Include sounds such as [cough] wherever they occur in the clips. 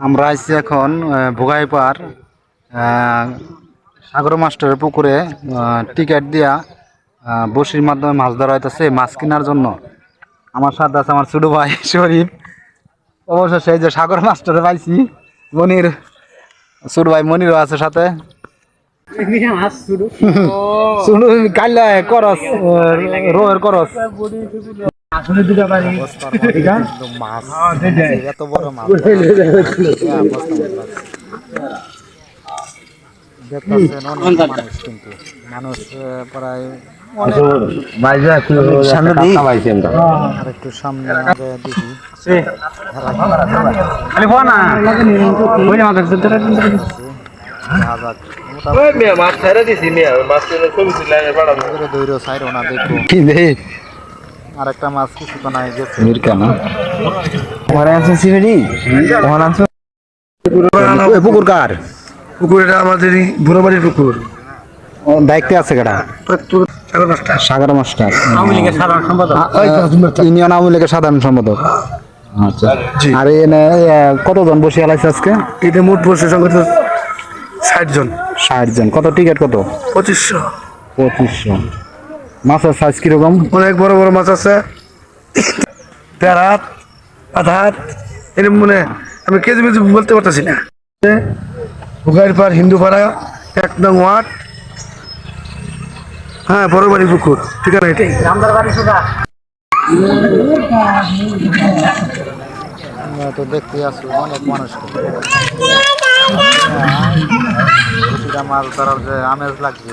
আমরা আইছি এখন ভোগাইপার সাগর মাস্টারের পুকুরে টিকিট দিয়া বসির মাধ্যমে মাছ ধরা হইতেছে মাছ কেনার জন্য। আমার সাথে আছে আমার ছোট ভাই [laughs] শরীফ। অবশ্য সেই যে সাগর মাস্টারে পাইছি মনির ছোট ভাই মনিরও আছে সাথে। [laughs] শুনু কাইলা করস রোয়ের করস। মাছ। এত বড় মাছ। দেখতেছেন অনেক মানুষ কিন্তু। মানুষ প্রায় সামনে দিই। আর একটু সামনে দেখি। যাক। মোটামুটি। দৈর্ঘ্য সাইড ওনা দেখব। আর একটা মাছ কিছু তো নাই গেছে। পুকুর কার? পুকুরটা আমাদের বুড়ো বাড়ির পুকুর। ও, দায়িত্বে আছে কেটা সাগর মাস্টার। ইউনিয়ন আওয়ামী লীগের সাধারণ সম্পাদক। আচ্ছা। আর এনে কতজন বসে আলাইছে আজকে? এটা মোট বসে সংখ্যা তো ষাট জন। ষাট জন। কত টিকিট কত? পঁচিশশো। পঁচিশশো। মাছের সাইজ কীরকম? অনেক বড় বড় মাছ আছে। দেড় হাত আধা হাত এরকম মানে আমি কেজি মেজি বলতে পারতেছি না। হিন্দু পাড়া এক নং ওয়ার্ড। হ্যাঁ বড় বাড়ি পুকুর ঠিকানা এটাই। আমরা তো দেখতে আসছি অনেক মানুষ [laughs] মাছ ধরার যে আমেজ লাগছে।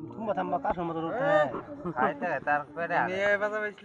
না লুচি একটা চাল দিয়া তারপরে